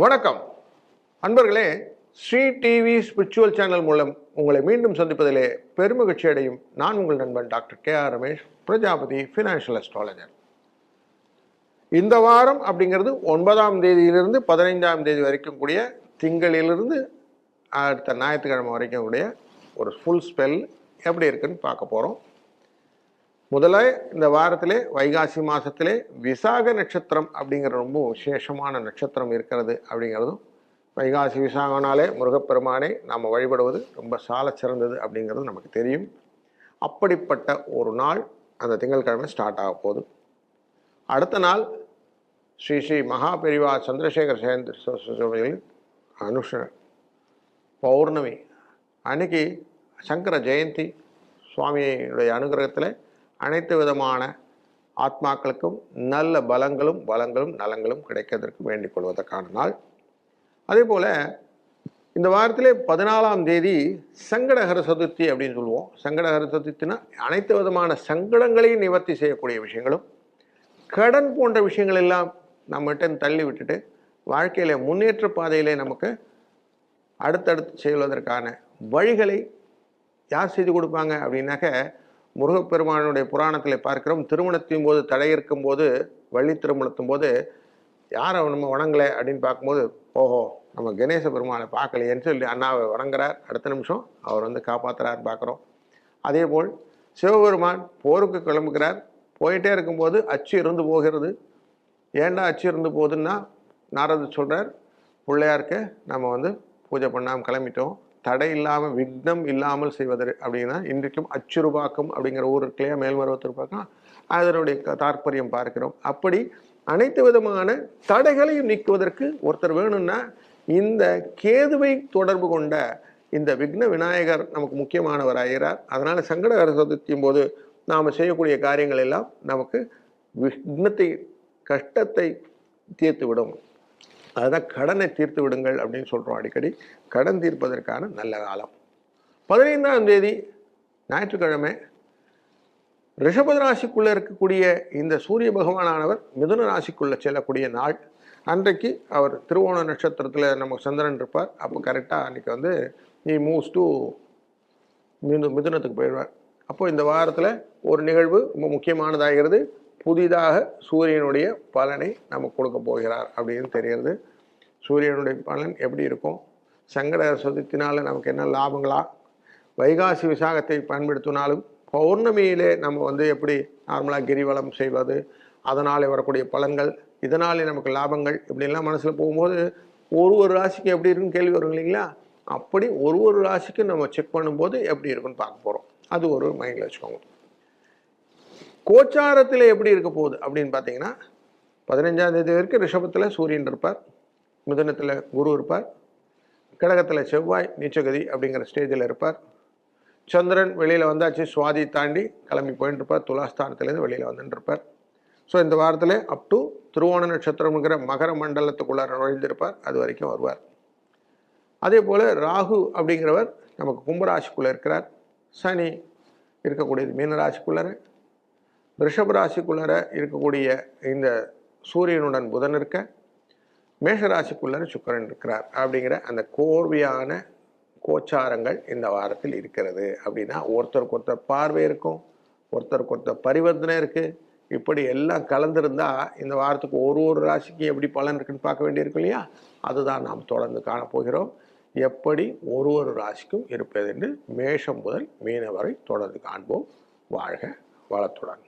வணக்கம். அன்பர்களே Sri TV spiritual channel மூலம் உங்களை மீண்டும் சந்திப்பதிலே பெருமகிழ்ச்சி அடையும். நான் உங்கள் நண்பன் doctor K R Ramesh Prajapati financial astrologer இந்த வாரம் அப்படிங்கிறது ஒன்பதாம் தேதியிலிருந்து பதினைந்தாம் தேதி வரைக்கும் கூடிய திங்களிலிருந்து அடுத்த ஞாயிற்றுக்கிழமை வரைக்கும் கூடிய ஒரு ஃபுல் ஸ்பெல் எப்படி இருக்குன்னு பார்க்க போகிறோம் முதல்ல இந்த வாரத்திலே வைகாசி மாதத்திலே விசாக நட்சத்திரம் அப்படிங்கிற ரொம்ப விசேஷமான நட்சத்திரம் இருக்கிறது அப்படிங்கிறதும் வைகாசி விசாகனாலே முருகப்பெருமானை நாம் வழிபடுவது ரொம்ப சால சிறந்தது அப்படிங்கிறது நமக்கு தெரியும். அப்படிப்பட்ட ஒரு நாள் அந்த திங்கட்கிழமை ஸ்டார்ட் ஆக போகுது. அடுத்த நாள் ஸ்ரீ ஸ்ரீ மகாபெரிவா சந்திரசேகர் ஜெயந்தி சுவாமிகளின் அனுஷ பௌர்ணமி அன்னைக்கு சங்கர ஜெயந்தி சுவாமியுடைய அனுகிரகத்தில் அனைத்து விதமான ஆத்மாக்களுக்கும் நல்ல பலங்களும் பலங்களும் நலங்களும் கிடைக்கிறதற்கு வேண்டிக் கொள்வதற்கான நாள். அதே போல் இந்த வாரத்திலே பதினாலாம் தேதி சங்கடகர சதுர்த்தி அப்படின்னு சொல்லுவோம். சங்கடகர சதுர்த்தினா அனைத்து விதமான சங்கடங்களையும் நிவர்த்தி செய்யக்கூடிய விஷயங்களும் கடன் போன்ற விஷயங்கள் எல்லாம் நம்மகிட்ட தள்ளி விட்டுட்டு வாழ்க்கையில் முன்னேற்ற பாதையிலே நமக்கு அடுத்தடுத்து செல்வதற்கான வழிகளை யார் செய்து கொடுப்பாங்க அப்படின்னாக்க முருகப்பெருமானுடைய புராணத்தில் பார்க்கிறோம். திருமணத்தின் போது தடை இருக்கும் போது வள்ளி திருமணத்தும் போது யாரை நம்ம வணங்கலை? அப்படின்னு பார்க்கும்போது ஓஹோ நம்ம கணேச பெருமானை பார்க்கலையேன்னு சொல்லி அண்ணாவை வணங்குறார். அடுத்த நிமிஷம் அவர் வந்து காப்பாற்றுறார் பார்க்குறோம். அதே போல் சிவபெருமான் போருக்கு கிளம்புகிறார். போயிட்டே இருக்கும்போது அச்சு இருந்து போகிறது. ஏன்டா அச்சு இருந்து போகுதுன்னா நாரது சொல்கிறார் பிள்ளையாருக்கு நம்ம வந்து பூஜை பண்ணாமல் கிளம்பிட்டோம். தடை இல்லாமல் விக்னம் இல்லாமல் செய்வது அப்படின்னா இன்றைக்கும் அச்சுருவாக்கம் அப்படிங்கிற ஊர் இருக்குல்லையா மேல்மருவத்திருப்பாக்கம் அதனுடைய க- தாற்பயம் பார்க்கிறோம். அப்படி அனைத்து விதமான தடைகளையும் நீக்குவதற்கு ஒருத்தர் வேணும்னா இந்த கேதுவை தொடர்பு கொண்ட இந்த விக்ன விநாயகர் நமக்கு முக்கியமானவர் அதனால் சங்கடகர சதுர்த்தியும் போது நாம் செய்யக்கூடிய காரியங்கள் எல்லாம் நமக்கு விக்னத்தை கஷ்டத்தை தீர்த்து விடும் அதுதான் கடனை தீர்த்து விடுங்கள் அப்படின்னு சொல்கிறோம் அடிக்கடி. கடன் தீர்ப்பதற்கான நல்ல காலம். பதினைந்தாம் தேதி ஞாயிற்றுக்கிழமை ரிஷபத ராசிக்குள்ளே இருக்கக்கூடிய இந்த சூரிய பகவானானவர் மிதுன ராசிக்குள்ளே செல்லக்கூடிய நாள். அன்றைக்கு அவர் திருவோண நட்சத்திரத்தில் நமக்கு சந்திரன் இருப்பார். அப்போ கரெக்டாக அன்றைக்கி வந்து நீ மூவ்ஸ் டு மிது மிதுனத்துக்கு போயிடுவார். அப்போது இந்த வாரத்தில் ஒரு நிகழ்வு ரொம்ப முக்கியமானதாகிறது. புதிதாக சூரியனுடைய பலனை நமக்கு கொடுக்க போகிறார் அப்படின்னு தெரிகிறது. சூரியனுடைய பலன் எப்படி இருக்கும்? சங்கட சதுர்த்தினால் நமக்கு என்ன லாபங்களா? வைகாசி விசாகத்தை பயன்படுத்தினாலும் பௌர்ணமியிலே நம்ம வந்து எப்படி நார்மலாக கிரிவலம் செய்வது அதனால் வரக்கூடிய பலன்கள் இதனாலே நமக்கு லாபங்கள் இப்படிலாம் மனசில் போகும்போது ஒரு ஒரு ராசிக்கு எப்படி இருக்குன்னு கேள்வி வரும் இல்லைங்களா? அப்படி ஒரு ஒரு ராசிக்கும் நம்ம செக் பண்ணும்போது எப்படி இருக்குன்னு பார்க்க போகிறோம் அது ஒரு மைண்டில் வச்சுக்கோங்க. கோச்சாரத்தில் எப்படி இருக்க போகுது அப்படின்னு பார்த்தீங்கன்னா பதினஞ்சாம் தேதி வரைக்கும் ரிஷபத்தில் சூரியன் இருப்பார் மிதனத்தில் குரு இருப்பார் கடகத்தில் செவ்வாய் நீச்சகதி அப்படிங்கிற ஸ்டேஜில் இருப்பார். சந்திரன் வெளியில் வந்தாச்சு சுவாதி தாண்டி கிளம்பி போயிட்டு இருப்பார் துலாஸ்தானத்துலேருந்து வெளியில் வந்துட்டுருப்பார் ஸோ இந்த வாரத்தில் அப் டு திருவோண நட்சத்திரம்ங்கிற மகர மண்டலத்துக்குள்ளார நுழைந்திருப்பார் அது வரைக்கும் வருவார். அதே போல் ராகு அப்படிங்கிறவர் நமக்கு கும்பராசிக்குள்ளே இருக்கிறார். சனி இருக்கக்கூடியது மீனராசிக்குள்ளார ரிஷப ராசிக்குள்ளார இருக்கக்கூடிய இந்த சூரியனுடன் புதன் இருக்க மேஷராசிக்குள்ளர சுக்கரன் இருக்கிறார் அப்படிங்கிற அந்த கோர்வையான கோச்சாரங்கள் இந்த வாரத்தில் இருக்கிறது. அப்படின்னா ஒருத்தருக்கு ஒருத்தர் பார்வை இருக்கும் ஒருத்தருக்கு ஒருத்தர் பரிவர்த்தனை இருக்குது இப்படி எல்லாம் கலந்துருந்தா இந்த வாரத்துக்கு ஒரு ஒரு ராசிக்கு எப்படி பலன் இருக்குன்னு பார்க்க வேண்டியிருக்கும் இல்லையா? அதுதான் நாம் தொடர்ந்து காணப்போகிறோம் எப்படி ஒரு ஒரு ராசிக்கும் இருப்பது என்று மேஷம் முதல் மீன வரை தொடர்ந்து காண்போம். வாழ்க வளத்துடன்.